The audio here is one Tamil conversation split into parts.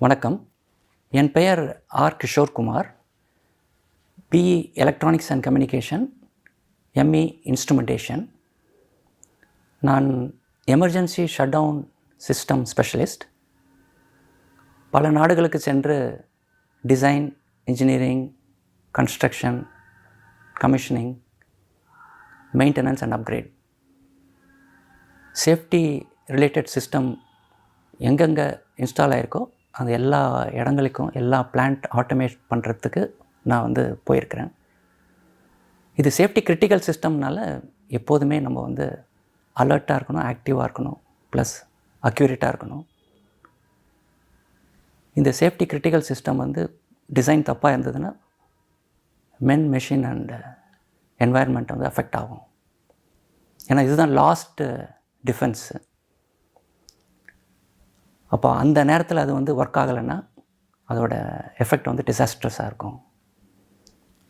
வணக்கம். என் பெயர் R. Kishorekumar BE electronics and communication ME instrumentation நான் emergency shut down system specialist பல நாடுகளுக்கு சென்று design engineering construction commissioning maintenance and upgrade safety related system எங்கெங்கே இன்ஸ்டால் ஆகிருக்கோ அந்த எல்லா இடங்களுக்கும் எல்லா பிளான்ட் ஆட்டோமேட் பண்ணுறதுக்கு நான் வந்து போயிருக்கிறேன். இது சேஃப்டி கிரிட்டிக்கல் சிஸ்டம்னால எப்போதுமே நம்ம வந்து அலர்ட்டாக இருக்கணும் ஆக்டிவாக இருக்கணும் ப்ளஸ் அக்யூரேட்டாக இருக்கணும். இந்த சேஃப்டி கிரிட்டிக்கல் சிஸ்டம் வந்து டிசைன் தப்பாக இருந்ததுன்னா மென் மெஷின் அண்ட் என்வாயர்மெண்ட் வந்து அஃபெக்ட் ஆகும். ஏன்னா இதுதான் லாஸ்ட்டு டிஃபென்ஸு அப்போ அந்த நேரத்தில் அது வந்து ஒர்க் ஆகலைன்னா அதோட எஃபெக்ட் வந்து டிசாஸ்ட்ரஸாக இருக்கும்.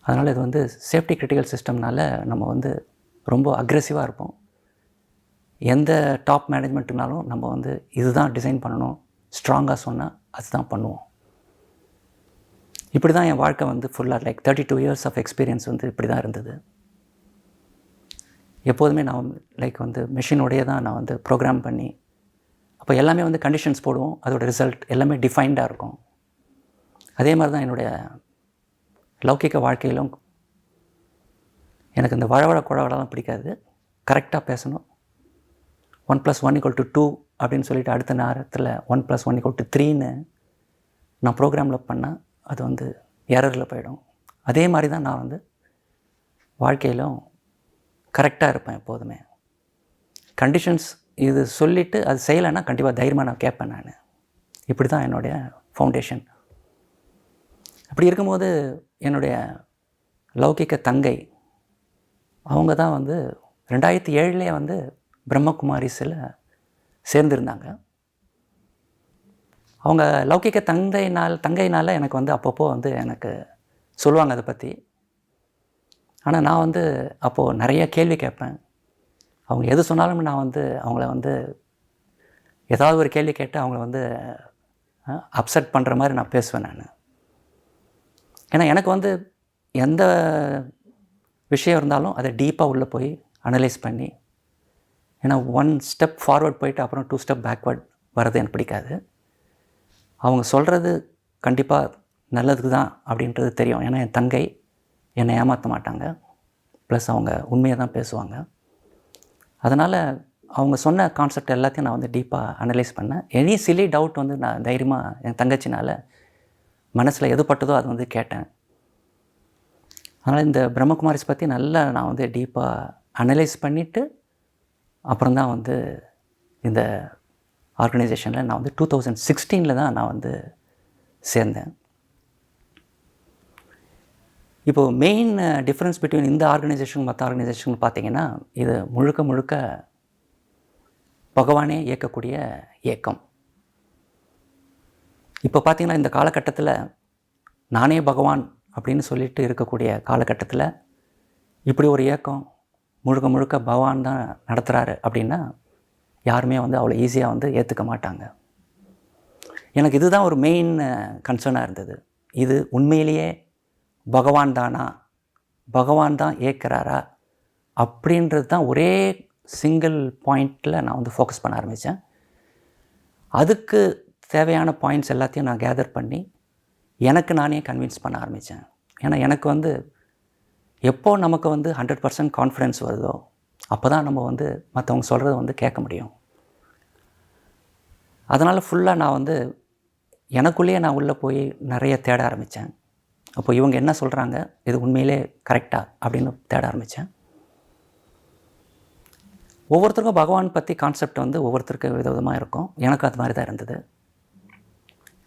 அதனால் இது வந்து சேஃப்டி கிரிட்டிக்கல் சிஸ்டம்னால் நம்ம வந்து ரொம்ப அக்ரெசிவாக இருப்போம். எந்த டாப் மேனேஜ்மெண்ட்டுனாலும் நம்ம வந்து இதுதான் டிசைன் பண்ணணும் ஸ்ட்ராங்காக சொன்னால் அதுதான் பண்ணுவோம். இப்படி தான் என் வாழ்க்கை வந்து ஃபுல்லாக like thirty two years of experience வந்து இப்படி தான் இருந்தது. எப்போதுமே நான் லைக் வந்து மிஷினோடையே தான் நான் வந்து ப்ரோக்ராம் பண்ணி அப்போ எல்லாமே வந்து கண்டிஷன்ஸ் போடுவோம். அதோட ரிசல்ட் எல்லாமே டிஃபைன்டாக இருக்கும். அதே மாதிரி தான் என்னுடைய லௌகிக வாழ்க்கையிலும் எனக்கு இந்த வழவழ குழவழலாம் பிடிக்காது. கரெக்டாக பேசணும். One plus one equal to two அப்படின்னு சொல்லிட்டு அடுத்த நேரத்தில் one plus one equal to த்ரீன்னு நான் ப்ரோக்ராமில் பண்ணால் அது வந்து எரரில் போயிடும். அதே மாதிரி தான் நான் வந்து வாழ்க்கையிலும் கரெக்டாக இருப்பேன் எப்போதுமே. கண்டிஷன்ஸ் இது சொல்லிவிட்டு அது செய்யலைன்னா கண்டிப்பாக தைரியமாக நான் கேட்பேன் நான். இப்படி தான் என்னுடைய ஃபவுண்டேஷன் அப்படி இருக்கும்போது என்னுடைய லௌகிக்க தங்கை அவங்க தான் வந்து ரெண்டாயிரத்தி ஏழுலேயே வந்து பிரம்மகுமாரிஸில் சேர்ந்துருந்தாங்க. அவங்க லௌகிக்க தந்தைனால் தங்கைனால் எனக்கு வந்து அப்பப்போ வந்து எனக்கு சொல்லுவாங்க அதை பற்றி ஆனால் நான் வந்து அப்போது நிறைய கேள்வி கேட்பேன். அவங்க எது சொன்னாலும் நான் வந்து அவங்கள வந்து ஏதாவது ஒரு கேள்வி கேட்டு அவங்கள வந்து அப்செட் பண்ணுற மாதிரி நான் பேசுவேன் நான். ஏன்னா எனக்கு வந்து எந்த விஷயம் இருந்தாலும் அதை டீப்பாக உள்ளே போய் அனலைஸ் பண்ணி ஏன்னா ஒன் ஸ்டெப் ஃபார்வர்ட் போயிட்டு அப்புறம் டூ ஸ்டெப் பேக்வர்ட் வர்றது எனக்கு பிடிக்காது. அவங்க சொல்கிறது கண்டிப்பாக நல்லதுக்கு தான் அப்படின்றது தெரியும். ஏன்னா என் தங்கை என்னை ஏமாற்ற மாட்டாங்க. ப்ளஸ் அவங்க உண்மையை தான் பேசுவாங்க. அதனால் அவங்க சொன்ன கான்செப்ட் எல்லாத்தையும் நான் வந்து டீப்பாக அனலைஸ் பண்ணேன். எனி சிலி டவுட் வந்து நான் தைரியமாக என் தங்கச்சினால் மனசில் எது பட்டதோ அதை வந்து கேட்டேன். அதனால் இந்த பிரம்மகுமாரிஸ் பற்றி நல்லா நான் வந்து டீப்பாக அனலைஸ் பண்ணிவிட்டு அப்புறம் தான் வந்து இந்த ஆர்கனைசேஷனில் நான் வந்து டூ தௌசண்ட் சிக்ஸ்டீனில் தான் நான் வந்து சேர்ந்தேன். இப்போது மெயின் டிஃப்ரென்ஸ் பிட்வீன் இந்த ஆர்கனைசேஷன் மற்ற ஆர்கனைசேஷன் பார்த்தீங்கன்னா இது முழுக்க முழுக்க பகவானே இயக்கக்கூடிய இயக்கம். இப்போ பார்த்திங்கன்னா இந்த காலகட்டத்தில் நானே பகவான் அப்படின்னு சொல்லிட்டு இருக்கக்கூடிய காலகட்டத்தில் இப்படி ஒரு இயக்கம் முழுக்க முழுக்க பகவான் தான் நடத்துகிறாரு அப்படின்னா யாருமே வந்து அவ்வளோ ஈஸியாக வந்து ஏற்றுக்க மாட்டாங்க. எனக்கு இதுதான் ஒரு மெயின் கன்சர்னாக இருந்தது. இது உண்மையிலேயே பகவான் தானா? பகவான் தான் ஏற்கிறாரா? அப்படின்றது தான் ஒரே சிங்கிள் பாயிண்டில் நான் வந்து ஃபோக்கஸ் பண்ண ஆரம்பித்தேன் அதுக்கு தேவையான பாயிண்ட்ஸ் எல்லாத்தையும் நான் கேதர் பண்ணி எனக்கு நானே கன்வின்ஸ் பண்ண ஆரம்பித்தேன் ஏன்னா எனக்கு வந்து எப்போ நமக்கு வந்து ஹண்ட்ரட் பர்சன்ட் கான்ஃபிடென்ஸ் வருதோ அப்போ தான் நம்ம வந்து மற்றவங்க சொல்கிறத வந்து கேட்க முடியும். அதனால் ஃபுல்லாக நான் வந்து எனக்குள்ளேயே நான் உள்ளே போய் நிறைய தேட ஆரம்பித்தேன் அப்போ இவங்க என்ன சொல்கிறாங்க இது உண்மையிலே கரெக்டாக அப்படின்னு தேட ஆரம்பித்தேன் ஒவ்வொருத்தருக்கும் பகவான் பற்றி கான்செப்ட் வந்து ஒவ்வொருத்தருக்கும் வித விதமாக இருக்கும். எனக்கு அது மாதிரி தான் இருந்தது.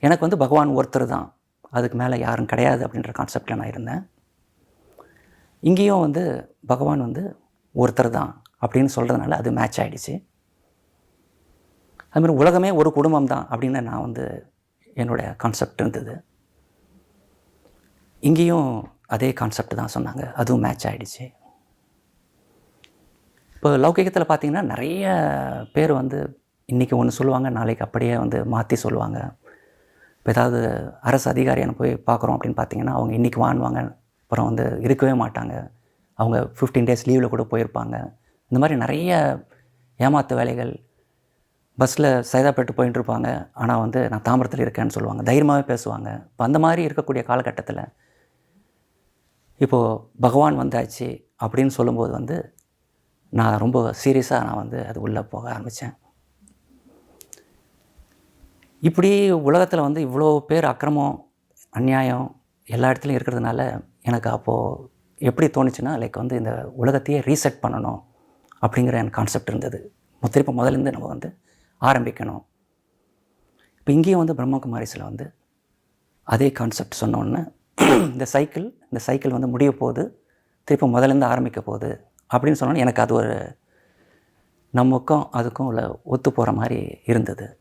எனக்கு வந்து பகவான் ஒருத்தர் தான். அதுக்கு மேலே யாரும் கிடையாது அப்படின்ற கான்செப்டில் நான் இருந்தேன். இங்கேயும் வந்து பகவான் வந்து ஒருத்தர் தான் அப்படின்னு சொல்கிறதுனால அது மேட்ச் ஆகிடுச்சு அதுமாதிரி உலகமே ஒரு குடும்பம் தான் அப்படின்னு நான் வந்து என்னுடைய கான்செப்ட் இருந்தது. இங்கேயும் அதே கான்செப்ட் தான் சொன்னாங்க. அதுவும் மேட்ச் ஆகிடுச்சு இப்போ லௌகிகத்தில் பார்த்திங்கன்னா நிறைய பேர் வந்து இன்றைக்கி ஒன்று சொல்லுவாங்க நாளைக்கு அப்படியே வந்து மாற்றி சொல்லுவாங்க. இப்போ ஏதாவது அரசு அதிகாரியான போய் பார்க்குறோம் அப்படின்னு பார்த்தீங்கன்னா அவங்க இன்றைக்கி வாங்குவாங்க அப்புறம் வந்து இருக்கவே மாட்டாங்க. அவங்க ஃபிஃப்டீன் டேஸ் லீவில் கூட போயிருப்பாங்க. இந்த மாதிரி நிறைய ஏமாத்து வேலைகள் பஸ்ஸில் சைதாப்பேட்டு போயிட்டு இருப்பாங்க. ஆனால் வந்து நான் தாம்பரத்தில் இருக்கேன்னு சொல்லுவாங்க. தைரியமாகவே பேசுவாங்க. இப்போ அந்த மாதிரி இருக்கக்கூடிய காலகட்டத்தில் இப்போது பகவான் வந்தாச்சு அப்படின்னு சொல்லும்போது வந்து நான் ரொம்ப சீரியஸாக நான் வந்து அது உள்ளே போக ஆரம்பித்தேன் இப்படி உலகத்தில் வந்து இவ்வளோ பேர் அக்கிரமம் அநியாயம் எல்லா இடத்துலையும் இருக்கிறதுனால எனக்கு அப்போது எப்படி தோணுச்சுன்னா லைக் வந்து இந்த உலகத்தையே ரீசெட் பண்ணணும் அப்படிங்கிற எனக்கு கான்செப்ட் இருந்தது. திருப்ப முதலேருந்து நம்ம வந்து ஆரம்பிக்கணும். இப்போ இங்கேயும் வந்து பிரம்மகுமாரிஸில் வந்து அதே கான்செப்ட் சொன்னோன்னே இந்த சைக்கிள் இந்த சைக்கிள் வந்து முடிய போகுது திருப்பி முதலேருந்து ஆரம்பிக்க போகுது அப்படின்னு சொன்னோன்னே எனக்கு அது ஒரு நமக்கும் அதுக்கும் உள்ள ஒத்து போகிற மாதிரி இருந்தது.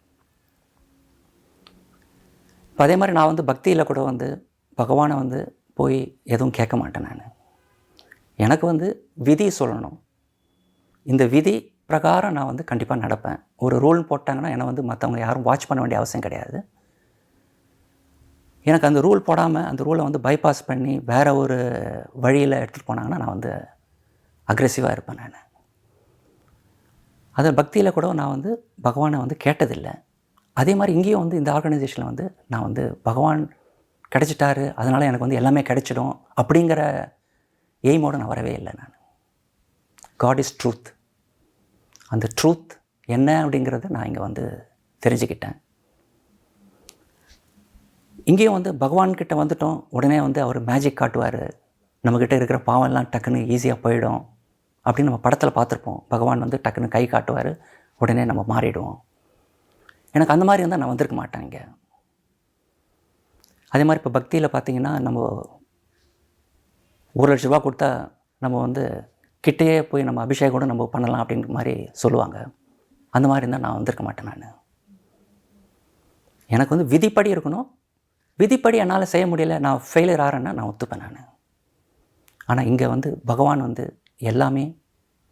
இப்போ அதே மாதிரி நான் வந்து பக்தியில் கூட வந்து பகவானை வந்து போய் எதுவும் கேட்க மாட்டேன் நான். எனக்கு வந்து விதி சொல்லணும். இந்த விதி பிரகாரம் நான் வந்து கண்டிப்பாக நடப்பேன். ஒரு ரூல் போட்டாங்கன்னா என்னை வந்து மற்றவங்க யாரும் வாட்ச் பண்ண வேண்டிய அவசியம் கிடையாது. எனக்கு அந்த ரூல் போடாமல் அந்த ரூலை வந்து பைபாஸ் பண்ணி வேறு ஒரு வழியில் எடுத்துகிட்டு போனாங்கன்னா நான் வந்து அக்ரெசிவாக இருப்பேன் நான். அதை பக்தியில் கூட நான் வந்து பகவானை வந்து கேட்டதில்லை. அதே மாதிரி இங்கேயும் வந்து இந்த ஆர்கனைசேஷனில் வந்து நான் வந்து பகவான் கிடச்சிட்டாரு அதனால் எனக்கு வந்து எல்லாமே கிடைச்சிடும் அப்படிங்கிற எய்மோடு நான் வரவே இல்லை நான். காட் இஸ் ட்ரூத் அந்த ட்ரூத் என்ன அப்படிங்கிறத நான் இங்கே வந்து தெரிஞ்சுக்கிட்டேன். இங்கேயும் வந்து பகவான்கிட்ட வந்துட்டோம். உடனே வந்து அவர் மேஜிக் காட்டுவார். நம்மக்கிட்ட இருக்கிற பாவம்லாம் டக்குன்னு ஈஸியாக போயிடும். அப்படின்னு நம்ம படத்தில் பார்த்துருப்போம். பகவான் வந்து டக்குன்னு கை காட்டுவார். உடனே நம்ம மாறிடுவோம். எனக்கு அந்த மாதிரி இருந்தால் நான் வந்திருக்க மாட்டேன் இங்கே. அதே மாதிரி இப்போ பக்தியில் பார்த்தீங்கன்னா நம்ம ஒரு லட்ச ரூபா கொடுத்தா நம்ம வந்து கிட்டேயே போய் நம்ம அபிஷேகம் கூட நம்ம பண்ணலாம் அப்படின்ற மாதிரி சொல்லுவாங்க. அந்த மாதிரி இருந்தால் நான் வந்திருக்க மாட்டேன் நான். எனக்கு வந்து விதிப்படி இருக்கணும். விதிப்படி என்னால் செய்ய முடியல நான் ஃபெயிலியர் ஆகிறேன்னா நான் ஒத்துப்பேன் நான். ஆனால் இங்கே வந்து பகவான் வந்து எல்லாமே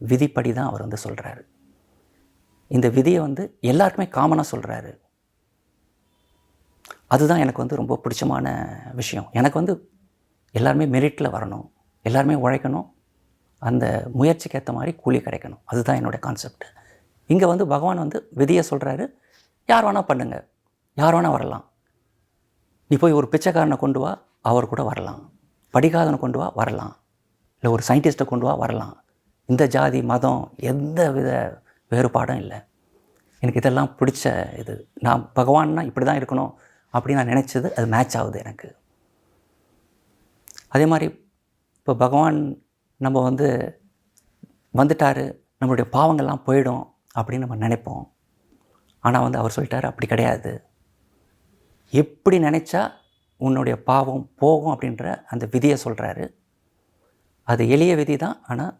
விதிப்படி தான் அவர் வந்து சொல்கிறாரு இந்த விதியை வந்து எல்லாருக்குமே காமனாக சொல்கிறாரு அதுதான் எனக்கு வந்து ரொம்ப பிடிச்சமான விஷயம். எனக்கு வந்து எல்லாருமே மெரிட்டில் வரணும். எல்லாருமே உழைக்கணும். அந்த முயற்சிக்கு ஏற்ற மாதிரி கூலி கிடைக்கணும். அதுதான் என்னுடைய கான்செப்ட் இங்கே வந்து பகவான் வந்து விதியை சொல்கிறாரு யார் வேணால் பண்ணுங்கள் யார் வேணால் வரலாம். நீ போய் ஒரு பிச்சைக்காரனை கொண்டு வா அவர் கூட வரலாம். படிக்காதவனை கொண்டு வா வரலாம். இல்லை ஒரு சயின்டிஸ்ட்டை கொண்டு வா வரலாம். இந்த ஜாதி மதம் எந்த வித வேறுபாடும் இல்லை. எனக்கு இதெல்லாம் பிடிச்ச இது. நான் பகவான்னா இப்படி தான் இருக்கணும் அப்படின்னு நான் நினச்சது அது மேட்ச் ஆகுது எனக்கு. அதே மாதிரி இப்போ பகவான் நம்ம வந்து வந்துட்டார் நம்மளுடைய பாவங்கள்லாம் போயிடும் அப்படின்னு நம்ம நினைப்போம். ஆனால் வந்து அவர் சொல்லிட்டார் அப்படி கிடையாது. எப்படி நினச்சா உன்னுடைய பாவம் போகும் அப்படின்ற அந்த விதியை சொல்கிறாரு அது எளிய விதி தான் ஆனால்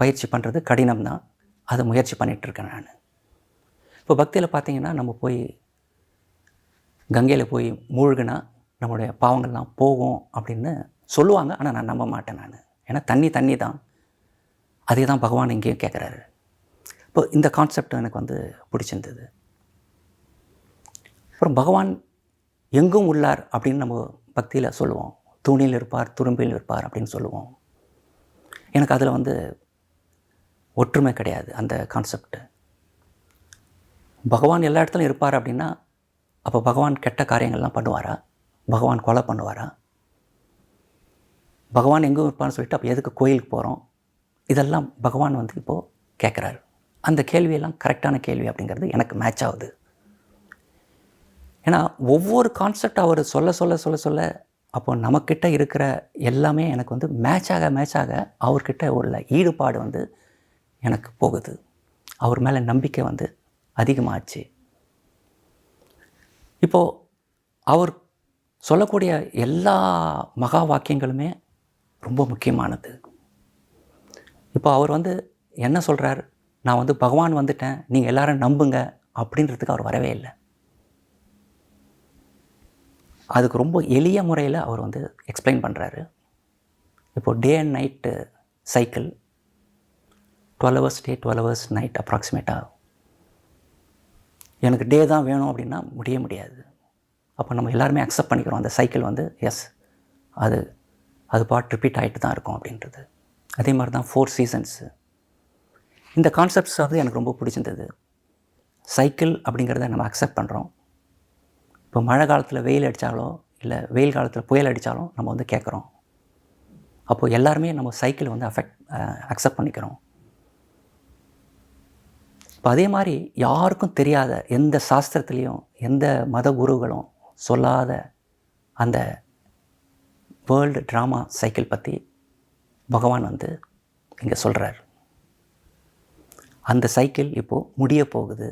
பயிற்சி பண்ணுறது கடினம் தான். அதை முயற்சி பண்ணிகிட்ருக்கேன் நான். இப்போ பக்தியில் பார்த்தீங்கன்னா நம்ம போய் கங்கையில் போய் மூழ்கினா நம்மளுடைய பாவங்கள்லாம் போகும் அப்படின்னு சொல்லுவாங்க ஆனால் நான் நம்ப மாட்டேன் நான். ஏன்னா தண்ணி தண்ணி தான். அதே தான் பகவான் இங்கேயும் கேட்குறாரு இப்போ இந்த கான்செப்ட் எனக்கு வந்து பிடிச்சிருந்தது. அப்புறம் பகவான் எங்கும் உள்ளார் அப்படின்னு நம்ம பக்தியில் சொல்லுவோம். தூணில் இருப்பார் துரும்பில் இருப்பார் அப்படின்னு சொல்லுவோம். எனக்கு அதில் வந்து ஒற்றுமை கிடையாது அந்த கான்செப்ட் பகவான் எல்லா இடத்துலையும் இருப்பார் அப்படின்னா அப்போ பகவான் கெட்ட காரியங்கள்லாம் பண்ணுவாரா? பகவான் கொலை பண்ணுவாரா? பகவான் எங்கும் இருப்பான்னு சொல்லிட்டு அப்போ எதுக்கு கோயிலுக்கு போகிறோம் இதெல்லாம் பகவான் வந்து இப்போது கேட்குறாரு அந்த கேள்வியெல்லாம் கரெக்டான கேள்வி அப்படிங்கிறது எனக்கு மேட்ச் ஆகுது. ஏன்னா ஒவ்வொரு கான்செப்ட் அவர் சொல்ல சொல்ல சொல்ல சொல்ல அப்போ நமக்கிட்ட இருக்கிற எல்லாமே எனக்கு வந்து மேட்ச் ஆக மேட்ச் ஆக அவர்கிட்ட உள்ள ஈடுபாடு வந்து எனக்கு போகுது. அவர் மேலே நம்பிக்கை வந்து அதிகமாச்சு. இப்போது அவர் சொல்லக்கூடிய எல்லா மகா வாக்கியங்களுமே ரொம்ப முக்கியமானது. இப்போ அவர் வந்து என்ன சொல்கிறார் நான் வந்து பகவான் வந்துட்டேன். நீங்கள் எல்லோரும் நம்புங்க. அப்படின்றதுக்கு அவர் வரவே இல்லை. அதுக்கு ரொம்ப எளிய முறையில் அவர் வந்து எக்ஸ்பிளைன் பண்ணுறாரு இப்போது day and night cycle twelve hours day twelve hours night அப்ராக்சிமேட்டாக எனக்கு டே தான் வேணும் அப்படின்னா முடிய முடியாது. அப்போ நம்ம எல்லாருமே அக்செப்ட் பண்ணிக்கிறோம். அந்த சைக்கிள் வந்து எஸ் அது அது பாட் ரிப்பீட் ஆகிட்டு தான் இருக்கும் அப்படின்றது. அதே மாதிரி தான் ஃபோர் சீசன்ஸு இந்த கான்செப்ட்ஸ் வந்து எனக்கு ரொம்ப பிடிச்சிருந்தது. சைக்கிள் அப்படிங்கிறத நம்ம அக்செப்ட் பண்ணுறோம் இப்போ மழை காலத்தில் வெயில் அடித்தாலோ இல்லை வெயில் காலத்தில் புயல் அடித்தாலும் நம்ம வந்து கேட்குறோம் அப்போது எல்லாருமே நம்ம சைக்கிள் வந்து அஃபெக்ட் அக்செப்ட் பண்ணிக்கிறோம். இப்போ அதே மாதிரி யாருக்கும் தெரியாத எந்த சாஸ்திரத்துலேயும் எந்த மத குருகளும் சொல்லாத அந்த வேர்ல்டு ட்ராமா சைக்கிள் பற்றி பகவான் வந்து இங்கே சொல்கிறார் அந்த சைக்கிள் இப்போது முடிய போகுது.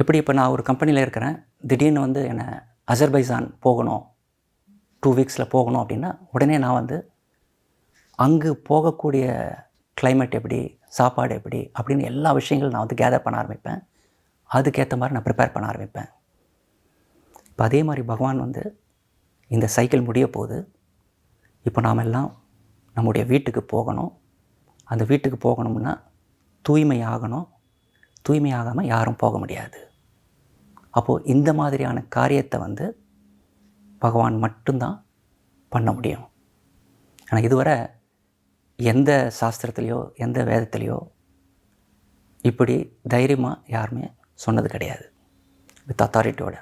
எப்படி இப்போ நான் ஒரு கம்பெனியில் இருக்கிறேன் திடீர்னு வந்து என்னை அசர்பைசான் போகணும் டூ வீக்ஸில் போகணும் அப்படின்னா உடனே நான் வந்து அங்கு போகக்கூடிய கிளைமேட் எப்படி சாப்பாடு எப்படி அப்படின்னு எல்லா விஷயங்களும் நான் வந்து கேதர் பண்ண ஆரம்பிப்பேன். அதுக்கேற்ற மாதிரி நான் ப்ரிப்பேர் பண்ண ஆரம்பிப்பேன். இப்போ அதே மாதிரி பகவான் வந்து இந்த சைக்கிள் முடிய போகுது இப்போ நாம் எல்லாம் நம்முடைய வீட்டுக்கு போகணும். அந்த வீட்டுக்கு போகணும்னா தூய்மை ஆகணும் தூய்மை ஆகாமல் யாரும் போக முடியாது. அப்போது இந்த மாதிரியான காரியத்தை வந்து பகவான் மட்டும்தான் பண்ண முடியும். ஆனால் இதுவரை எந்த சாஸ்திரத்துலேயோ எந்த வேதத்துலேயோ இப்படி தைரியமாக யாருமே சொன்னது கிடையாது. வித் அத்தாரிட்டியோட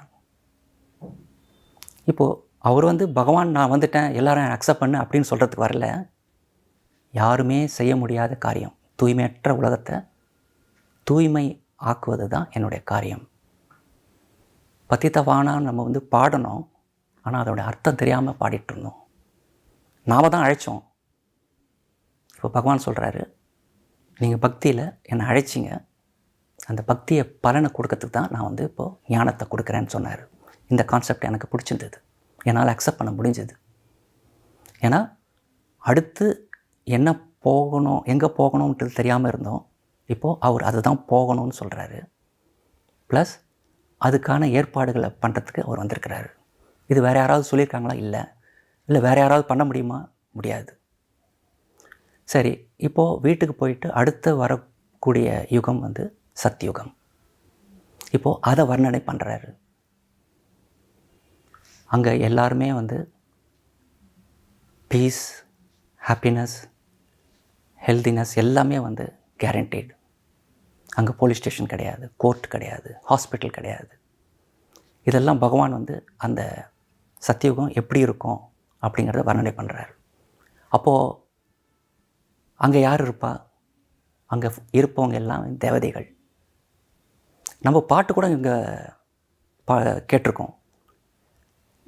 இப்போது அவர் வந்து பகவான் நான் வந்துட்டேன் எல்லாரும் அக்செப்ட் பண்ணு அப்படின்னு சொல்கிறதுக்கு வரல. யாருமே செய்ய முடியாத காரியம். தூய்மையற்ற உலகத்தை தூய்மை ஆக்குவது தான் என்னுடைய காரியம். பதித்தவானான்னு நம்ம வந்து பாடணும் ஆனால் அதோட அர்த்தம் தெரியாமல் பாடிட்டுருந்தோம் நாம் நாம தான் அழைச்சோம். இப்போ பகவான் சொல்கிறாரு நீங்கள் பக்தியில் என்னை அழைச்சிங்க. அந்த பக்தியை பலனை கொடுக்கறதுக்கு தான் நான் வந்து இப்போது ஞானத்தை கொடுக்குறேன்னு சொன்னார். இந்த கான்செப்ட் எனக்கு பிடிச்சிருந்தது. என்னால் அக்செப்ட் பண்ண முடிஞ்சது. ஏன்னா அடுத்து என்ன போகணும் எங்கே போகணுன்றது தெரியாமல் இருந்தோம். இப்போது அவர் அதுதான் போகணும்னு சொல்கிறாரு ப்ளஸ் அதுக்கான ஏற்பாடுகளை பண்ணுறதுக்கு அவர் வந்திருக்கிறாரு. இது வேறு யாராவது சொல்லியிருக்காங்களா? இல்லை. இல்லை வேறு யாராவது பண்ண முடியுமா? முடியாது. சரி இப்போது வீட்டுக்கு போயிட்டு அடுத்து வரக்கூடிய யுகம் வந்து சத்யுகம். இப்போது அதை வர்ணனை பண்ணுறாரு அங்கே எல்லாருமே வந்து பீஸ் ஹாப்பினஸ் ஹெல்தினஸ் எல்லாமே வந்து கேரண்டீடு அங்கே போலீஸ் ஸ்டேஷன் கிடையாது கோர்ட் கிடையாது ஹாஸ்பிட்டல் கிடையாது. இதெல்லாம் பகவான் வந்து அந்த சத்தியுகம் எப்படி இருக்கும் அப்படிங்கிறத வர்ணனை பண்ணுறாரு அப்போது அங்கே யார் இருப்பா? அங்கே இருப்பவங்க எல்லாம் தேவதைகள். நம்ம பாட்டு கூட இங்கே பா கேட்டிருக்கோம்.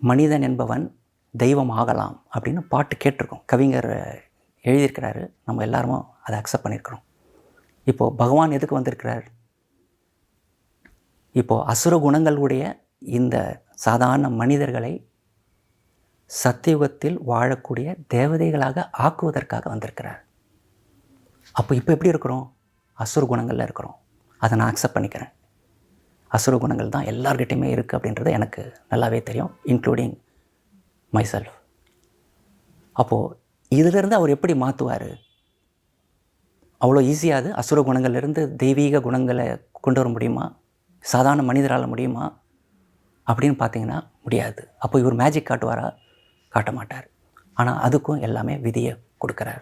மனிதன் என்பவன் தெய்வம் ஆகலாம் அப்படின்னு பாட்டு கேட்டிருக்கோம். கவிஞர் எழுதியிருக்கிறாரு. நம்ம எல்லாருமே அதை அக்செப்ட் பண்ணியிருக்கிறோம். இப்போது பகவான் எதுக்கு வந்திருக்கிறார்? இப்போது அசுர குணங்களுடைய இந்த சாதாரண மனிதர்களை சத்தியுகத்தில் வாழக்கூடிய தேவதைகளாக ஆக்குவதற்காக வந்திருக்கிறார். அப்போ இப்போ எப்படி இருக்கிறோம்? அசுர குணங்களில் இருக்கிறோம். அதை நான் அக்செப்ட் பண்ணிக்கிறேன். அசுர குணங்கள் தான் எல்லார்கிட்டையுமே இருக்குது அப்படின்றது எனக்கு நல்லாவே தெரியும் இன்க்ளூடிங் மை செல்ஃப் அப்போது இதிலிருந்து அவர் எப்படி மாற்றுவார் அவ்வளோ ஈஸியாது அசுர குணங்கள்லேருந்து தெய்வீக குணங்களை கொண்டு வர முடியுமா? சாதாரண மனிதரால் முடியுமா? அப்படின்னு பார்த்தீங்கன்னா முடியாது. அப்போ இவர் மேஜிக் காட்டுவாரா? காட்ட மாட்டார் ஆனால் அதுக்கும் எல்லாமே விதியை கொடுக்குறார்.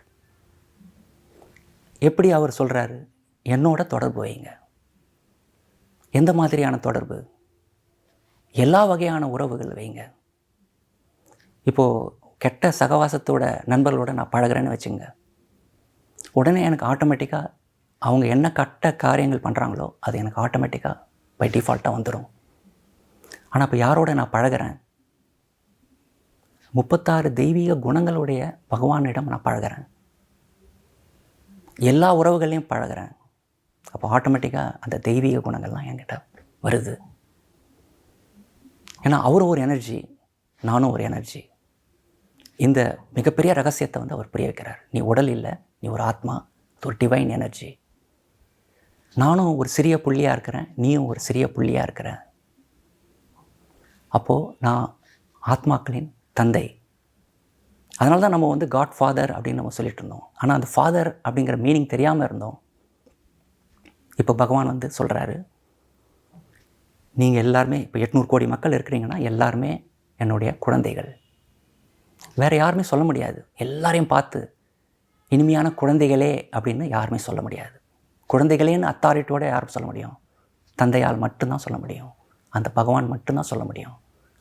எப்படி அவர் சொல்கிறாரு என்னோட தொடர்பு வைங்க. எந்த மாதிரியான தொடர்பு? எல்லா வகையான உறவுகள் வைங்க. இப்போது கெட்ட சகவாசத்தோட நண்பர்களோட நான் பழகுறேன்னு வச்சுங்க. உடனே எனக்கு ஆட்டோமேட்டிக்காக அவங்க என்ன கட்ட காரியங்கள் பண்ணுறாங்களோ அது எனக்கு ஆட்டோமேட்டிக்காக பை டிஃபால்ட்டாக வந்துடும் ஆனால் இப்போ யாரோட நான் பழகுறேன்? முப்பத்தாறு தெய்வீக குணங்களுடைய பகவானிடம் நான் பழகுறேன். எல்லா உறவுகளையும் பழகுறேன். அப்போ ஆட்டோமேட்டிக்காக அந்த தெய்வீக குணங்கள்லாம் என்கிட்ட வருது. ஏன்னா அவரும் ஒரு எனர்ஜி நானும் ஒரு எனர்ஜி இந்த மிகப்பெரிய ரகசியத்தை வந்து அவர் புரிய வைக்கிறார். நீ உடல் இல்லை நீ ஒரு ஆத்மா ஒரு டிவைன் எனர்ஜி நானும் ஒரு சிறிய புள்ளியாக இருக்கிறேன் நீயும் ஒரு சிறிய புள்ளியாக இருக்கிற. அப்போது நான் ஆத்மாக்களின் தந்தை. அதனால தான் நம்ம வந்து காட் ஃபாதர் அப்படின்னு நம்ம சொல்லிட்டு இருந்தோம். ஆனால் அந்த ஃபாதர் அப்படிங்கிற மீனிங் தெரியாமல் இருந்தோம். இப்போ பகவான் வந்து சொல்கிறாரு நீங்கள் எல்லாருமே இப்போ எட்நூறு கோடி மக்கள் இருக்கிறீங்கன்னா எல்லாருமே என்னுடைய குழந்தைகள். வேறு யாருமே சொல்ல முடியாது. எல்லாரையும் பார்த்து இனிமையான குழந்தைகளே அப்படின்னு யாருமே சொல்ல முடியாது. குழந்தைகளேன்னு அத்தாரிட்டியோட யாரும் சொல்ல முடியும். தந்தையால் மட்டும்தான் சொல்ல முடியும். அந்த பகவான் மட்டும்தான் சொல்ல முடியும்.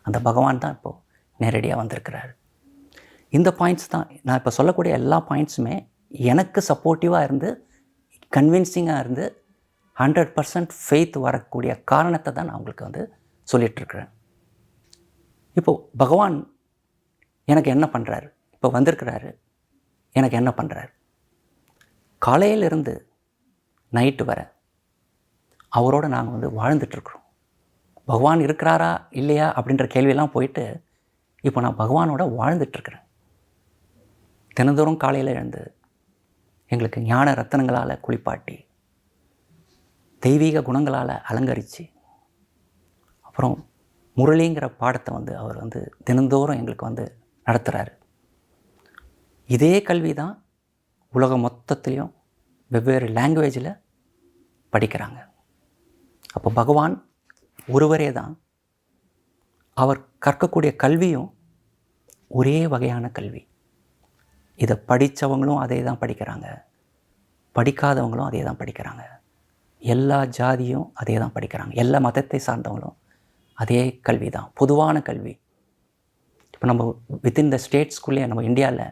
அந்த பகவான் தான் இப்போது நேரடியாக வந்திருக்கிறார். இந்த பாயிண்ட்ஸ் தான். நான் இப்போ சொல்லக்கூடிய எல்லா பாயிண்ட்ஸுமே எனக்கு சப்போர்ட்டிவாக இருந்து கன்வின்சிங்காக இருந்து ஹண்ட்ரட் பர்சன்ட் ஃபெய்த் வரக்கூடிய காரணத்தை தான் நான் உங்களுக்கு வந்து சொல்லிகிட்ருக்கிறேன் இப்போது பகவான் எனக்கு என்ன பண்ணுறாரு இப்போ வந்திருக்கிறாரு. எனக்கு என்ன பண்ணுறாரு காலையிலிருந்து நைட்டு வர அவரோட நாங்கள் வந்து வாழ்ந்துட்டுருக்குறோம் பகவான் இருக்கிறாரா இல்லையா அப்படின்ற கேள்வியெல்லாம் போயிட்டு இப்போ நான் பகவானோட வாழ்ந்துட்டுருக்குறேன் தினந்தோறும் காலையில் எழுந்து எங்களுக்கு ஞான ரத்தனங்களால் குளிப்பாட்டி தெய்வீக குணங்களால் அலங்கரித்து அப்புறம் முரளிங்கிற பாடத்தை வந்து அவர் வந்து தினந்தோறும் எங்களுக்கு வந்து நடத்துகிறாரு இதே கல்வி தான் உலகம் மொத்தத்துலேயும் வெவ்வேறு லாங்குவேஜில் படிக்கிறாங்க. அப்போ பகவான் ஒருவரே தான். அவர் கற்கக்கூடிய கல்வியும் ஒரே வகையான கல்வி. இதை படித்தவங்களும் அதே தான் படிக்கிறாங்க. படிக்காதவங்களும் அதே தான் படிக்கிறாங்க. எல்லா ஜாதியும் அதே தான் படிக்கிறாங்க. எல்லா மதத்தை சார்ந்தவங்களும் அதே கல்வி தான். பொதுவான கல்வி. இப்போ நம்ம வித்தின் த ஸ்டேட்ஸ்குள்ளேயே நம்ம இந்தியாவில்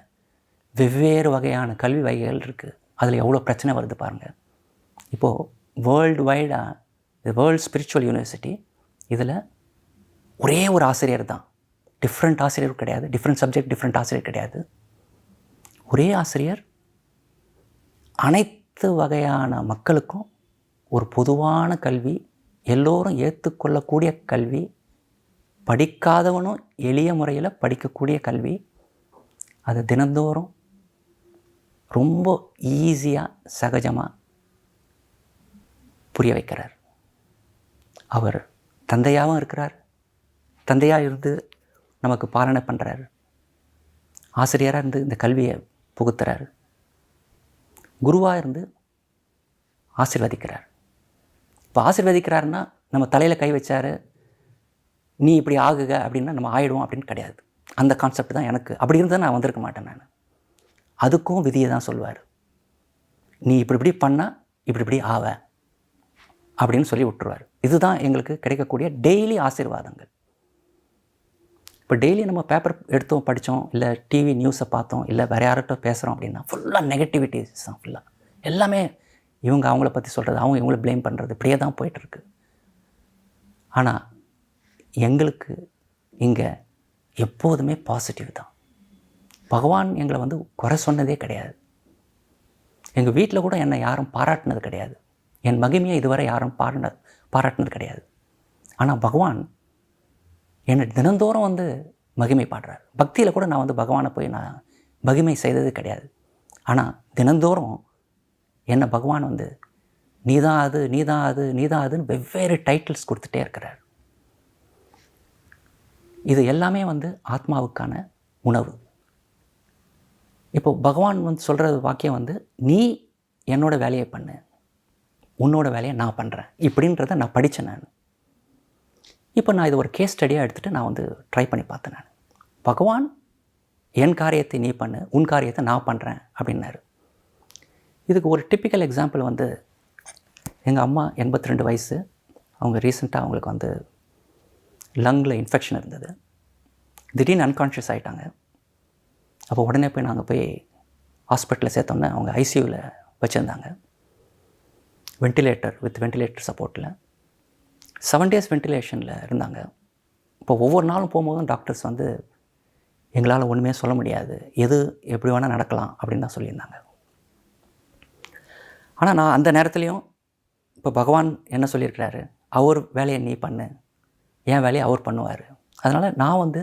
வெவ்வேறு வகையான கல்வி வகைகள் இருக்குது அதில் எவ்வளோ பிரச்சனை வருது பாருங்கள் இப்போது வேர்ல்டு வைடாக இது வேர்ல்டு ஸ்பிரிச்சுவல் யூனிவர்சிட்டி இதில் ஒரே ஒரு ஆசிரியர் தான். டிஃப்ரெண்ட் ஆசிரியர் கிடையாது. டிஃப்ரெண்ட் சப்ஜெக்ட் டிஃப்ரெண்ட் ஆசிரியர் கிடையாது. ஒரே ஆசிரியர் அனைத்து வகையான மக்களுக்கும் ஒரு பொதுவான கல்வி எல்லோரும் ஏற்றுக்கொள்ளக்கூடிய கல்வி படிக்காதவனும் எளிய முறையில் படிக்கக்கூடிய கல்வி அது தினந்தோறும் ரொம்ப ஈஸியாக சகஜமாக புரிய வைக்கிறார். அவர் தந்தையாகவும் இருக்கிறார். தந்தையாக இருந்து நமக்கு பாலனை பண்ணுறாரு ஆசிரியராக இருந்து இந்த கல்வியை புகுத்துறார். குருவாக இருந்து ஆசிர்வதிக்கிறார். இப்போ ஆசிர்வதிக்கிறாருன்னா நம்ம தலையில் கை வச்சார் நீ இப்படி ஆகுக அப்படின்னா நம்ம ஆயிடுவோம் அப்படின்னு கிடையாது. அந்த கான்செப்ட் தான் எனக்கு. அப்படி இருந்தால் நான் வந்திருக்க மாட்டேன் நான். அதுக்கும் விதியை தான் சொல்லுவார் நீ இப்படி இப்படி பண்ணால் இப்படி இப்படி ஆவ அப்படின்னு சொல்லி விட்டுருவார். இதுதான் எங்களுக்கு கிடைக்கக்கூடிய டெய்லி ஆசீர்வாதங்கள். இப்போ டெய்லி நம்ம பேப்பர் எடுத்தோம் படித்தோம் இல்லை டிவி நியூஸை பார்த்தோம் இல்லை வேறு யார்கிட்ட பேசுகிறோம் அப்படின்னா ஃபுல்லாக நெகட்டிவிட்டிஸ் தான் ஃபுல்லாக எல்லாமே இவங்க அவங்கள பற்றி சொல்கிறது அவங்க இவங்கள ப்ளேம் பண்ணுறது இப்படியே தான் போயிட்டுருக்கு. ஆனால் எங்களுக்கு இங்கே எப்போதுமே பாசிட்டிவ் தான். பகவான் எங்களை வந்து குறை சொன்னதே கிடையாது. எங்கள் வீட்டில் கூட என்னை யாரும் பாராட்டினது கிடையாது. என் மகிமையை இதுவரை யாரும் பாடின பாராட்டினது கிடையாது. ஆனால் பகவான் என்னை தினந்தோறும் வந்து மகிமை பாடுறார். பக்தியில் கூட நான் வந்து பகவானை போய் நான் மகிமை செய்தது கிடையாது. ஆனால் தினந்தோறும் என்னை பகவான் வந்து நீதான் அது நீதான் அது நீதான் அதுன்னு வெவ்வேறு டைட்டில்ஸ் கொடுத்துட்டே இருக்கிறார். இது எல்லாமே வந்து ஆத்மாவுக்கான உணவு. இப்போது பகவான் வந்து சொல்கிற வாக்கியம் வந்து நீ என்னோடய வேலையை பண்ணு. உன்னோட வேலையை நான் பண்ணுறேன் இப்படின்றத நான் படித்தேன் நான். இப்போ நான் இது ஒரு கேஸ் ஸ்டடியாக எடுத்துகிட்டு நான் வந்து ட்ரை பண்ணி பார்த்தேன் நான். பகவான் என் காரியத்தை நீ பண்ணு. உன் காரியத்தை நான் பண்ணுறேன் அப்படின்னாரு. இதுக்கு ஒரு டிப்பிக்கல் எக்ஸாம்பிள் வந்து எங்கள் அம்மா எண்பத்தி ரெண்டு வயசு. அவங்க ரீசெண்டாக அவங்களுக்கு வந்து லங்கில் இன்ஃபெக்ஷன் இருந்தது. திடீர்னு அன்கான்ஷியஸ் ஆகிட்டாங்க அப்போ உடனே போய் நாங்கள் போய் ஹாஸ்பிட்டலில் சேர்த்தோன்னே அவங்க ஐசியூவில் வச்சுருந்தாங்க. வென்டிலேட்டர் வித் வென்டிலேட்டர் சப்போர்ட்டில் செவன் டேஸ் வென்டிலேஷனில் இருந்தாங்க. இப்போ ஒவ்வொரு நாளும் போகும்போதும் டாக்டர்ஸ் வந்து எங்களால் ஒன்றுமே சொல்ல முடியாது. எது எப்படி வேணால் நடக்கலாம் அப்படின்னு தான் சொல்லியிருந்தாங்க. ஆனால் நான் அந்த நேரத்துலையும் இப்போ பகவான் என்ன சொல்லியிருக்கிறாரு? அவர் வேலையை நீ பண்ணு. என் வேலையை அவர் பண்ணுவார். அதனால் நான் வந்து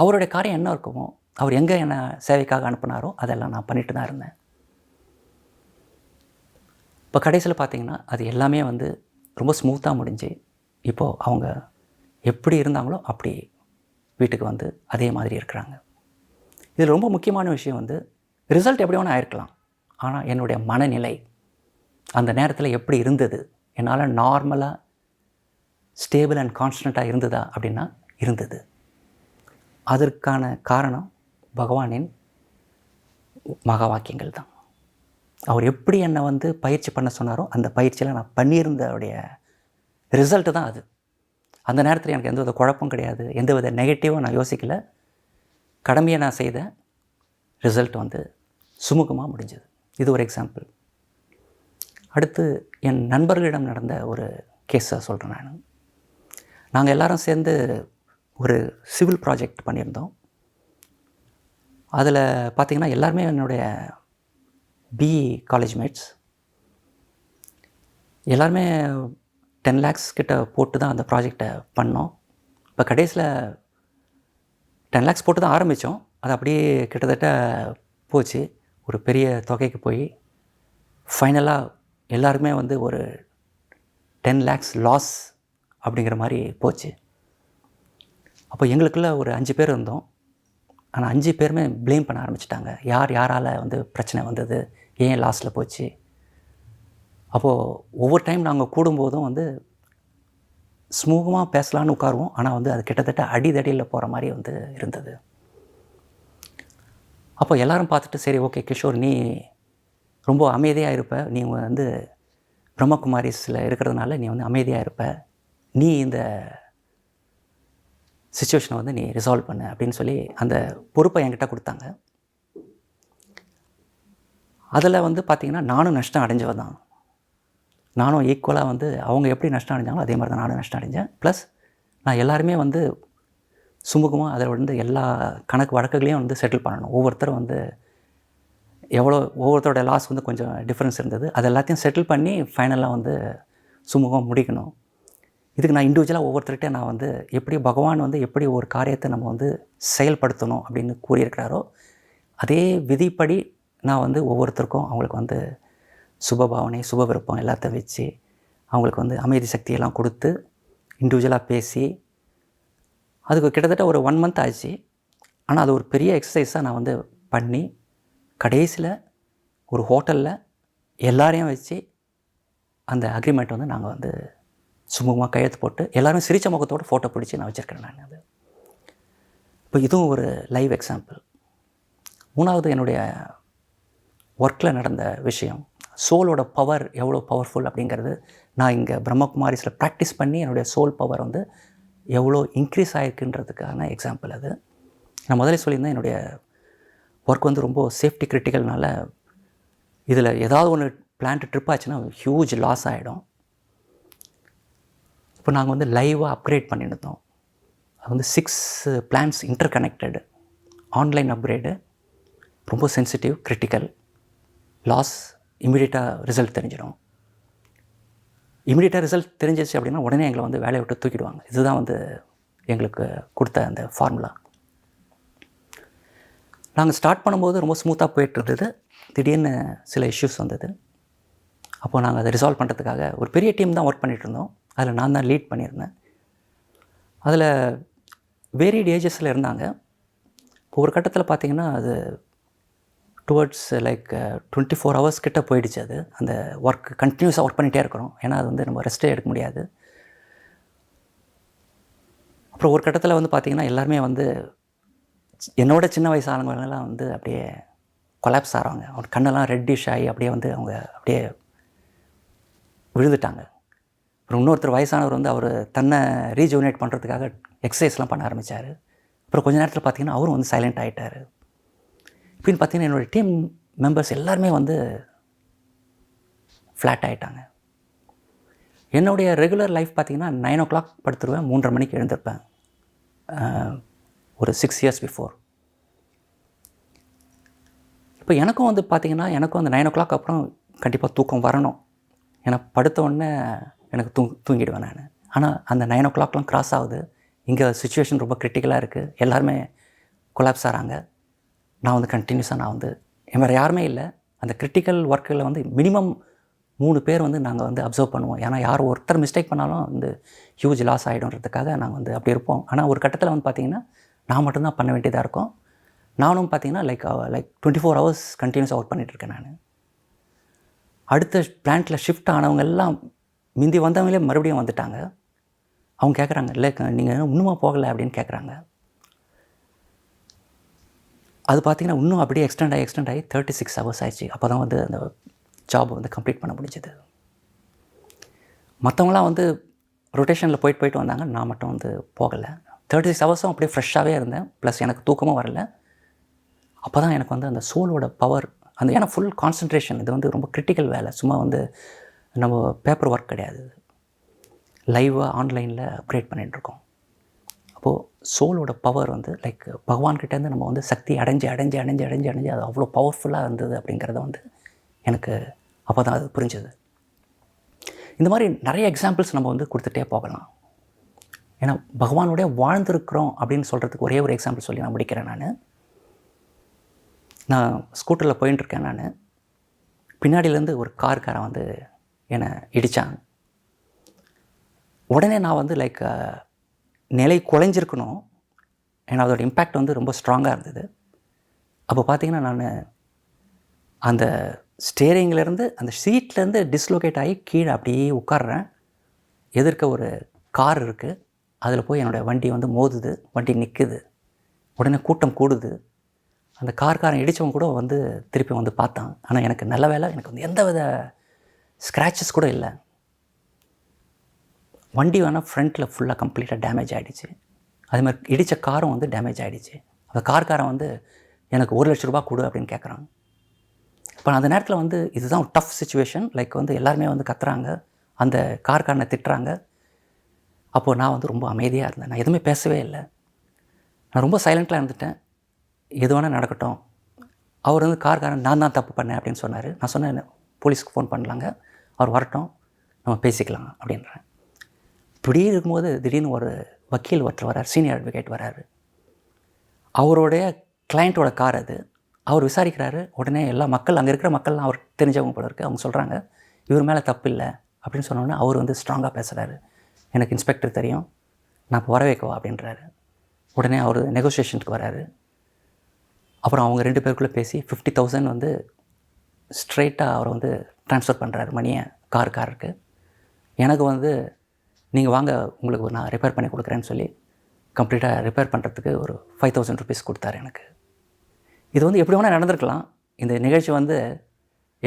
அவருடைய காரியம் என்ன இருக்குமோ அவர் எங்கே என்னை சேவைக்காக அனுப்புனாரோ அதெல்லாம் நான் பண்ணிட்டு தான் இருந்தேன். இப்போ கடைசியில் பார்த்தீங்கன்னா அது எல்லாமே வந்து ரொம்ப ஸ்மூத்தாக முடிஞ்சு இப்போது அவங்க எப்படி இருந்தாங்களோ அப்படி வீட்டுக்கு வந்து அதே மாதிரி இருக்கிறாங்க. இதில் ரொம்ப முக்கியமான விஷயம் வந்து ரிசல்ட் எப்படி வேணால் ஆயிருக்கலாம். ஆனால் என்னுடைய மனநிலை அந்த நேரத்தில் எப்படி இருந்தது என்னால் நார்மலாக ஸ்டேபிள் அண்ட் கான்ஸ்டண்ட்டாக இருந்ததா அப்படின்னா இருந்தது. அதற்கான காரணம் பகவானின் மகா வாக்கியங்கள் தான். அவர் எப்படி என்னை வந்து பயிற்சி பண்ண சொன்னாரோ அந்த பயிற்சியில் நான் பண்ணியிருந்தவுடைய ரிசல்ட்டு தான் அது. அந்த நேரத்தில் எனக்கு எந்த வித குழப்பம் கிடையாது. எந்த வித நெகட்டிவும் நான் யோசிக்கல. கடமையை நான் செய்த ரிசல்ட் வந்து சுமூகமாக முடிஞ்சது. இது ஒரு எக்ஸாம்பிள் அடுத்து என் நண்பர்களிடம் நடந்த ஒரு கேஸை சொல்கிறேன் நான். நாங்கள் எல்லாரும் சேர்ந்து ஒரு சிவில் ப்ராஜெக்ட் பண்ணியிருந்தோம். அதில் பார்த்திங்கன்னா எல்லாருமே என்னுடைய பி காலேஜ் மேட்ஸ் எல்லாருமே டென் லேக்ஸ் கிட்ட போட்டு தான் அந்த ப்ராஜெக்டை பண்ணோம். இப்போ கடைசியில் டென் லேக்ஸ் போட்டு தான் ஆரம்பித்தோம். அது அப்படியே கிட்டத்தட்ட போச்சு. ஒரு பெரிய தொகைக்கு போய் ஃபைனலாக எல்லாருமே வந்து ஒரு டென் லேக்ஸ் லாஸ் அப்படிங்கிற மாதிரி போச்சு. அப்போ எங்களுக்குள்ள ஒரு அஞ்சு பேர் இருந்தோம். ஆனால் அஞ்சு பேருமே ப்ளேம் பண்ண ஆரம்பிச்சிட்டாங்க. யார் யாரால் வந்து பிரச்சனை வந்தது? ஏன் லாஸ்ட்டில் போச்சு? அப்போது ஒவ்வொரு டைம் நாங்கள் கூடும்போதும் வந்து ஸ்மூகமாக பேசலான்னு உட்காருவோம். ஆனால் வந்து அது கிட்டத்தட்ட அடிதடியில் போகிற மாதிரி வந்து இருந்தது. அப்போ எல்லோரும் பார்த்துட்டு சரி ஓகே கிஷோர் நீ ரொம்ப அமைதியாக இருப்ப. நீ வந்து பிரம்மகுமாரிஸில் இருக்கிறதுனால நீ வந்து அமைதியாக இருப்ப. நீ இந்த சுச்சுவேஷனை வந்து நீ ரிசால்வ் பண்ணு அப்படின்னு சொல்லி அந்த பொறுப்பை என்கிட்ட கொடுத்தாங்க. அதில் வந்து பார்த்திங்கன்னா நானும் நஷ்டம் அடைஞ்சவன் தான் நானும் ஈக்குவலாக வந்து அவங்க எப்படி நஷ்டம் அடைஞ்சாங்களோ அதே மாதிரி தான் நானும் நஷ்டம் அடைஞ்சேன். ப்ளஸ் நான் எல்லாருமே வந்து சுமூகமாக அதை வந்து எல்லா கணக்கு வழக்குகளையும் வந்து செட்டில் பண்ணணும். ஒவ்வொருத்தரும் வந்து எவ்வளோ ஒவ்வொருத்தரோட லாஸ் வந்து கொஞ்சம் டிஃப்ரென்ஸ் இருந்தது. அது எல்லாத்தையும் செட்டில் பண்ணி ஃபைனலாக வந்து சுமூகம் முடிக்கணும். இதுக்கு நான் இண்டிவிஜுவலாக ஒவ்வொருத்தர்கிட்ட நான் வந்து எப்படி பகவான் வந்து எப்படி ஒரு காரியத்தை நம்ம வந்து செயல்படுத்தணும் அப்படின்னு கூறியிருக்கிறாரோ அதே விதிப்படி நான் வந்து ஒவ்வொருத்தருக்கும் அவங்களுக்கு வந்து சுபபாவனை சுப விருப்பம் எல்லாத்தையும் வச்சு அவங்களுக்கு வந்து அமைதி சக்தியெல்லாம் கொடுத்து இண்டிவிஜுவலாக பேசி அதுக்கு கிட்டத்தட்ட ஒரு ஒன் மந்த் ஆச்சு. ஆனால் அது ஒரு பெரிய எக்ஸசைஸாக நான் வந்து பண்ணி கடைசியில் ஒரு ஹோட்டலில் எல்லாரையும் வச்சு அந்த அக்ரிமெண்ட் வந்து நாங்கள் வந்து சுமூகமாக கையெழுத்து போட்டு எல்லோரும் சிரிச்ச முகத்தோடு ஃபோட்டோ பிடிச்சி நான் வச்சுருக்கேன் நான் அது. இப்போ இதுவும் ஒரு லைவ் எக்ஸாம்பிள் மூணாவது என்னுடைய ஒர்க்கில் நடந்த விஷயம். சோலோட பவர் எவ்வளோ பவர்ஃபுல் அப்படிங்கிறது நான் இங்கே பிரம்மகுமாரிஸில் ப்ராக்டிஸ் பண்ணி என்னுடைய சோல் பவர் வந்து எவ்வளோ இன்க்ரீஸ் ஆகிருக்குன்றதுக்கான எக்ஸாம்பிள் அது. நான் முதல்ல சொல்லியிருந்தேன் என்னுடைய ஒர்க் வந்து ரொம்ப சேஃப்டி கிரிட்டிக்கல்னால இதில் ஏதாவது ஒன்று பிளான்ட் ட்ரிப் ஆச்சுன்னா ஹியூஜ் லாஸ் ஆகிடும் இப்போ நாங்கள் வந்து லைவாக அப்கிரேட் பண்ணியிருந்தோம். அது வந்து six plans interconnected online upgrade ரொம்ப சென்சிட்டிவ் கிரிட்டிக்கல் லாஸ் இமீடியட்டாக ரிசல்ட் தெரிஞ்சிடும். இமீடியட்டாக ரிசல்ட் தெரிஞ்சிச்சு அப்படின்னா உடனே எங்களை வந்து வேலையை விட்டு தூக்கிடுவாங்க. இதுதான் வந்து எங்களுக்கு கொடுத்த அந்த ஃபார்முலா நாங்கள் ஸ்டார்ட் பண்ணும்போது ரொம்ப ஸ்மூத்தாக போயிட்டு இருந்தது திடீர்னு சில இஷ்யூஸ் வந்தது. அப்போது நாங்கள் அதை ரிசால்வ் பண்ணுறதுக்காக ஒரு பெரிய டீம் தான் ஒர்க் பண்ணிகிட்டு இருந்தோம். அதில் நான் தான் லீட் பண்ணியிருந்தேன். அதில் வேரியட் ஏஜஸில் இருந்தாங்க. ஒரு கட்டத்தில் பார்த்திங்கன்னா அது towards like twenty four hours கிட்ட போயிடுச்சு அது. அந்த ஒர்க் கண்டினியூஸாக ஒர்க் பண்ணிகிட்டே இருக்கிறோம். ஏன்னா அது வந்து நம்ம ரெஸ்ட்டே எடுக்க முடியாது. அப்புறம் ஒரு கட்டத்தில் வந்து பார்த்திங்கன்னா எல்லாருமே வந்து என்னோட சின்ன வயசு ஆளுங்கெல்லாம் வந்து அப்படியே கொலாப்ஸ் ஆகிறாங்க அவங்க கண்ணெல்லாம் ரெட்டிஷ் ஆகி அப்படியே வந்து அவங்க அப்படியே விழுந்துட்டாங்க. அப்புறம் இன்னொருத்தர் வயசானவர் வந்து அவர் தன்னை ரீஜுவனேட் பண்ணுறதுக்காக எக்ஸசைஸ்லாம் பண்ண ஆரம்பித்தார் அப்புறம் கொஞ்ச நேரத்தில் பார்த்திங்கன்னா அவரும் வந்து சைலண்ட் ஆகிட்டார் இப்படின்னு பார்த்தீங்கன்னா என்னோடய டீம் மெம்பர்ஸ் எல்லாருமே வந்து ஃப்ளாட் ஆகிட்டாங்க என்னுடைய ரெகுலர் லைஃப் பார்த்திங்கன்னா நைன் ஓ கிளாக் படுத்துருவேன் மூன்றரை மணிக்கு எழுந்திருப்பேன். ஒரு சிக்ஸ் இயர்ஸ் பிஃபோர் இப்போ எனக்கும் வந்து பார்த்திங்கன்னா எனக்கும் அந்த நைன் ஓ கிளாக் அப்புறம் கண்டிப்பாக தூக்கம் வரணும். ஏன்னா படுத்த உடனே எனக்கு தூங் தூங்கிடுவேன் நான். ஆனால் அந்த நைன் ஓ கிளாக்லாம் க்ராஸ் ஆகுது. இங்கே சுச்சுவேஷன் ரொம்ப கிரிட்டிக்கலாக இருக்குது எல்லாருமே கொலாப்ஸ் ஆகிறாங்க நான் வந்து கண்டினியூஸாக நான் வந்து என் வேறு யாருமே இல்லை. அந்த கிரிட்டிக்கல் ஒர்க்கில் வந்து மினிமம் மூணு பேர் வந்து நாங்கள் வந்து அப்சர்வ் பண்ணுவோம். ஏன்னா யார் ஒருத்தர் மிஸ்டேக் பண்ணாலும் வந்து ஹியூஜ் லாஸ் ஆகிடும்ன்றதுக்காக நாங்கள் வந்து அப்படி இருப்போம். ஆனால் ஒரு கட்டத்தில் வந்து பார்த்திங்கன்னா நான் மட்டும்தான் பண்ண வேண்டியதாக இருக்கும். நானும் பார்த்தீங்கன்னா like like uh, twenty four hours கண்டினியூஸாக ஒர்க் பண்ணிகிட்ருக்கேன் நான். அடுத்த பிளான்ட்டில் ஷிஃப்ட் ஆனவங்க எல்லாம் மிந்தி வந்தவங்களே மறுபடியும் வந்துட்டாங்க. அவங்க கேட்குறாங்க இல்லை நீங்கள் இன்னுமா போகலை அப்படின்னு கேட்குறாங்க அது பார்த்தீங்கன்னா இன்னும் அப்படியே எக்ஸ்டெண்ட் ஆகி எக்ஸ்டெண்ட் ஆகி தேர்ட்டி சிக்ஸ் ஹவர்ஸ் ஆயிடுச்சு. அப்போ தான் வந்து அந்த ஜாப் வந்து கம்ப்ளீட் பண்ண முடிஞ்சது. மற்றவங்களாம் வந்து ரொட்டேஷனில் போயிட்டு போயிட்டு வந்தாங்க. நான் மட்டும் வந்து போகலை. தேர்ட்டி சிக்ஸ் ஹவர்ஸும் அப்படியே ஃப்ரெஷ்ஷாகவே இருந்தேன். ப்ளஸ் எனக்கு தூக்கமும் வரல. அப்போ தான் எனக்கு வந்து அந்த சோலோட பவர் அந்த ஏன்னா ஃபுல் கான்சன்ட்ரேஷன் இது வந்து ரொம்ப கிரிட்டிக்கல் வேலை. சும்மா வந்து நம்ம பேப்பர் ஒர்க் கிடையாது. லைவாக ஆன்லைனில் அப்கிரேட் பண்ணிகிட்ருக்கோம் அப்போது சோலோட பவர் வந்து லைக் பகவான்கிட்டேருந்து நம்ம வந்து சக்தி அடைஞ்சு அடைஞ்சு அடைஞ்சு அடைஞ்சு அடைஞ்சு அது அவ்வளோ பவர்ஃபுல்லாக இருந்தது அப்படிங்கிறத வந்து எனக்கு அப்போ தான் அது புரிஞ்சுது. இந்த மாதிரி நிறைய எக்ஸாம்பிள்ஸ் நம்ம வந்து கொடுத்துட்டே போகலாம். ஏன்னா பகவானுடைய வாழ்ந்திருக்கிறோம் அப்படின்னு சொல்கிறதுக்கு ஒரே ஒரு எக்ஸாம்பிள் சொல்லி நான் முடிக்கிறேன் நான். நான் ஸ்கூட்டரில் போயின்ட்டுருக்கேன் நான். பின்னாடியிலேருந்து ஒரு கார்காரன் வந்து என்னை இடித்தான் உடனே நான் வந்து லைக் நிலை குலைஞ்சிருக்கணும். ஏன்னா அதோட இம்பேக்ட் வந்து ரொம்ப ஸ்ட்ராங்காக இருந்தது. அப்போ பார்த்தீங்கன்னா நான் அந்த ஸ்டேரிங்லேருந்து அந்த சீட்லேருந்து டிஸ்லோகேட் ஆகி கீழே அப்படியே உட்காடுறேன் எதிர்க்க ஒரு கார் இருக்குது அதில் போய் என்னோடய வண்டி வந்து மோதுது. வண்டி நிற்குது உடனே கூட்டம் கூடுது. அந்த கார்காரன் இடித்தவங்க கூட வந்து திருப்பி வந்து பார்த்தான். ஆனால் எனக்கு நல்ல வேலை. எனக்கு வந்து எந்த வித ஸ்க்ராச்சஸ் கூட இல்லை. வண்டி வேணால் ஃப்ரண்ட்டில் ஃபுல்லாக கம்ப்ளீட்டாக டேமேஜ் ஆகிடுச்சு அதே மாதிரி இடித்த காரும் வந்து டேமேஜ் ஆகிடுச்சு அந்த கார்காரன் வந்து எனக்கு ஒரு லட்ச ரூபா கொடு அப்படின்னு கேட்குறான் இப்போ அந்த நேரத்தில் வந்து இதுதான் ஒரு டஃப் சுச்சுவேஷன் லைக் வந்து எல்லாருமே வந்து கத்துறாங்க. அந்த கார்காரனை திட்டுறாங்க. அப்போது நான் வந்து ரொம்ப அமைதியாக இருந்தேன். நான் எதுவுமே பேசவே இல்லை. நான் ரொம்ப சைலண்ட்டாக இருந்துட்டேன். எது வேணால் நடக்கட்டும். அவர் வந்து கார்காரன் நான் தான் தப்பு பண்ணேன் அப்படின்னு சொன்னார். நான் சொன்னேன் போலீஸ்க்கு ஃபோன் பண்ணலாங்க. அவர் வரட்டும் நம்ம பேசிக்கலாம் அப்படின்றேன் இப்படி இருக்கும்போது திடீர்னு ஒரு வக்கீல் ஒருத்தர் வரார் சீனியர் அட்வொகேட் வராரு அவருடைய கிளைண்ட்டோட கார் அது. அவர் விசாரிக்கிறாரு உடனே எல்லா மக்கள் அங்கே இருக்கிற மக்கள்லாம் அவர் தெரிஞ்சவங்க போல இருக்குது அவங்க சொல்கிறாங்க இவர் மேலே தப்பு இல்லை அப்படின்னு சொன்னோன்னே அவர் வந்து ஸ்ட்ராங்காக பேசுகிறாரு எனக்கு இன்ஸ்பெக்டர் தெரியும் நான் இப்போ வர வைக்கவா அப்படின்றாரு. உடனே அவர் நெகோசியேஷனுக்கு வராரு அப்புறம் அவங்க ரெண்டு பேருக்குள்ளே பேசி ஃபிஃப்டி தௌசண்ட் வந்து ஸ்ட்ரெயிட்டாக அவரை வந்து ட்ரான்ஸ்ஃபர் பண்ணுறாரு மணியை கார் காருக்கு எனக்கு வந்து நீங்கள் வாங்க உங்களுக்கு நான் ரிப்பேர் பண்ணி கொடுக்குறேன்னு சொல்லி கம்ப்ளீட்டாக ரிப்பேர் பண்ணுறதுக்கு ஒரு ஃபைவ் தௌசண்ட் ருபீஸ் கொடுத்தாரு எனக்கு. இது வந்து எப்படி வேணால் நடந்திருக்கலாம். இந்த நிகழ்ச்சி வந்து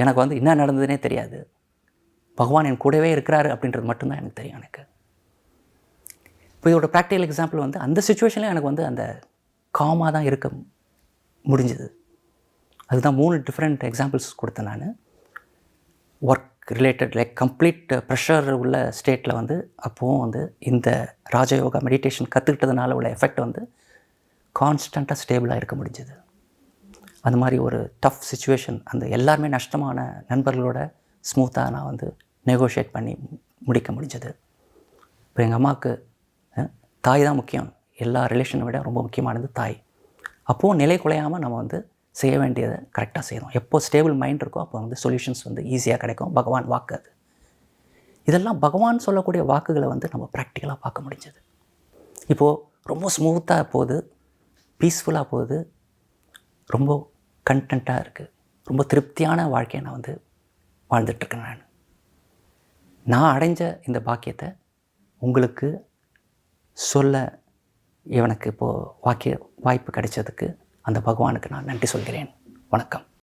எனக்கு வந்து என்ன நடந்ததுனே தெரியாது. பகவான் என் கூடவே இருக்கிறாரு அப்படின்றது மட்டும்தான் எனக்கு தெரியும் எனக்கு. இப்போ இதோட ப்ராக்டிக்கல் எக்ஸாம்பிள் வந்து அந்த சுச்சுவேஷனில் எனக்கு வந்து அந்த காமாக தான் இருக்க முடிஞ்சுது. அதுதான் மூணு டிஃப்ரெண்ட் எக்ஸாம்பிள்ஸ் கொடுத்தேன் நான். Work related like complete pressure உள்ள ஸ்டேட்டில் வந்து அப்போவும் வந்து இந்த ராஜயோகா மெடிடேஷன் கற்றுக்கிட்டதுனால உள்ள எஃபெக்ட் வந்து கான்ஸ்டண்ட்டாக ஸ்டேபிளாக இருக்க முடிஞ்சுது. அந்த மாதிரி ஒரு டஃப் சுச்சுவேஷன் அந்த எல்லாருமே நஷ்டமான நண்பர்களோட ஸ்மூத்தாக நான் வந்து நெகோஷியேட் பண்ணி முடிக்க முடிஞ்சது. இப்போ எங்கள் அம்மாவுக்கு தாய் தான் முக்கியம். எல்லா ரிலேஷனை விட ரொம்ப முக்கியமானது தாய். அப்போது நிலை குலையாமல் நம்ம வந்து செய்ய வேண்டியதை கரெக்டாக செய்யணும். எப்போ ஸ்டேபிள் மைண்ட் இருக்கோ அப்போ வந்து சொல்யூஷன்ஸ் வந்து ஈஸியாக கிடைக்கும். பகவான் வாக்கு அது. இதெல்லாம் பகவான் சொல்லக்கூடிய வாக்குகளை வந்து நம்ம ப்ராக்டிக்கலாக பார்க்க முடிஞ்சது. இப்போது ரொம்ப ஸ்மூத்தாக போகுது பீஸ்ஃபுல்லாக போகுது ரொம்ப கண்டென்ட்டாக இருக்குது ரொம்ப திருப்தியான வாழ்க்கையை நான் வந்து வாழ்ந்துட்டுருக்கேன் நான். நான் அடைஞ்ச இந்த பாக்கியத்தை உங்களுக்கு சொல்ல இவனுக்கு இப்போது வாக்கிய வாய்ப்பு கிடைச்சதுக்கு அந்த பகவானுக்கு நான் நன்றி சொல்கிறேன். வணக்கம்.